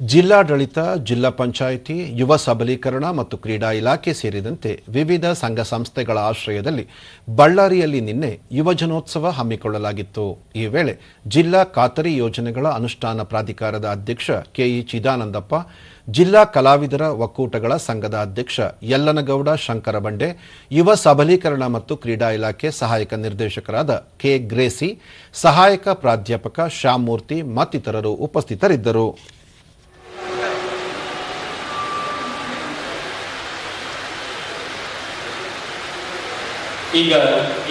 ಜಿಲ್ಲಾಡಳಿತ, ಜಿಲ್ಲಾ ಪಂಚಾಯಿತಿ, ಯುವ ಸಬಲೀಕರಣ ಮತ್ತು ಕ್ರೀಡಾ ಇಲಾಖೆ ಸೇರಿದಂತೆ ವಿವಿಧ ಸಂಘ ಸಂಸ್ಥೆಗಳ ಆಶ್ರಯದಲ್ಲಿ ಬಳ್ಳಾರಿಯಲ್ಲಿ ನಿನ್ನೆ ಯುವಜನೋತ್ಸವ ಹಮ್ಮಿಕೊಳ್ಳಲಾಗಿತ್ತು. ಈ ವೇಳೆ ಜಿಲ್ಲಾ ಖಾತರಿ ಯೋಜನೆಗಳ ಅನುಷ್ಠಾನ ಪ್ರಾಧಿಕಾರದ ಅಧ್ಯಕ್ಷ ಕೆಇ ಚಿದಾನಂದಪ್ಪ, ಜಿಲ್ಲಾ ಕಲಾವಿದರ ಒಕ್ಕೂಟಗಳ ಸಂಘದ ಅಧ್ಯಕ್ಷ ಯಲ್ಲನಗೌಡ ಶಂಕರ ಬಂಡೆ, ಯುವ ಸಬಲೀಕರಣ ಮತ್ತು ಕ್ರೀಡಾ ಇಲಾಖೆ ಸಹಾಯಕ ನಿರ್ದೇಶಕರಾದ ಕೆ ಗ್ರೇಸಿ, ಸಹಾಯಕ ಪ್ರಾಧ್ಯಾಪಕ ಶ್ಯಾಮೂರ್ತಿ ಮತ್ತಿತರರು ಉಪಸ್ಥಿತರಿದ್ದರು. ಈಗ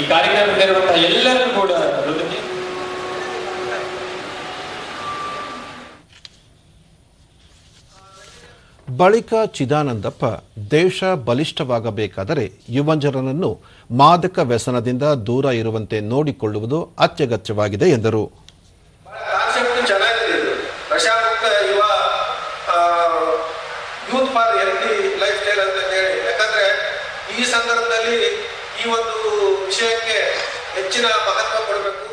ಈ ಕಾರ್ಯಕ್ರಮದಲ್ಲಿರುವಂತಹ ಎಲ್ಲರೂ ಕೂಡ ಹೃದಯ ಬಳಿಕ ಚಿದಾನಂದಪ್ಪ ದೇಶ ಬಲಿಷ್ಠವಾಗಬೇಕಾದರೆ ಯುವಜನರನ್ನು ಮಾದಕ ವ್ಯಸನದಿಂದ ದೂರ ಇರುವಂತೆ ನೋಡಿಕೊಳ್ಳುವುದು ಅತ್ಯಗತ್ಯವಾಗಿದೆ ಎಂದರು. ಕಾನ್ಸೆಪ್ಟ್ ಚೆನ್ನಾಗಿದೆ ಇದು. ಯುವ youth for healthy lifestyle ಅಂತ ಹೇಳಿ. ಯಾಕಂದ್ರೆ ಈ ಸಂದರ್ಭದಲ್ಲಿ ಈ ಒಂದು ವಿಷಯಕ್ಕೆ ಹೆಚ್ಚಿನ ಮಹತ್ವ ಕೊಡಬೇಕು.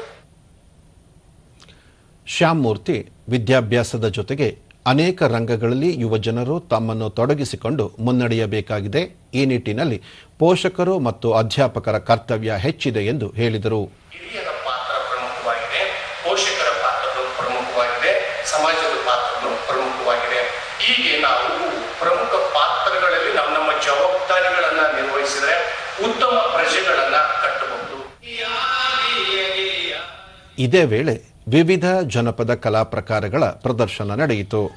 ಶ್ಯಾಮಮೂರ್ತಿ ವಿದ್ಯಾಭ್ಯಾಸದ ಜೊತೆಗೆ ಅನೇಕ ರಂಗಗಳಲ್ಲಿ ಯುವಜನರು ತಮ್ಮನ್ನು ತೊಡಗಿಸಿಕೊಂಡು ಮುನ್ನಡೆಯಬೇಕಾಗಿದೆ. ಈ ನಿಟ್ಟಿನಲ್ಲಿ ಪೋಷಕರು ಮತ್ತು ಅಧ್ಯಾಪಕರ ಕರ್ತವ್ಯ ಹೆಚ್ಚಿದೆ ಎಂದು ಹೇಳಿದರು. ಹಿರಿಯರ ಪಾತ್ರ ಪ್ರಮುಖವಾಗಿದೆ ಪೋಷಕರ ಪಾತ್ರ ಪ್ರಮುಖವಾಗಿದೆ ಸಮಾಜದ ಪಾತ್ರ ಪ್ರಮುಖವಾಗಿದೆ. ಉತ್ತಮ ಪ್ರಜೆಗಳನ್ನ ಕಟ್ಟಬಹುದು. ಇದೇ ವೇಳೆ ವಿವಿಧ ಜನಪದ ಕಲಾ ಪ್ರಕಾರಗಳ ಪ್ರದರ್ಶನ ನಡೆಯಿತು.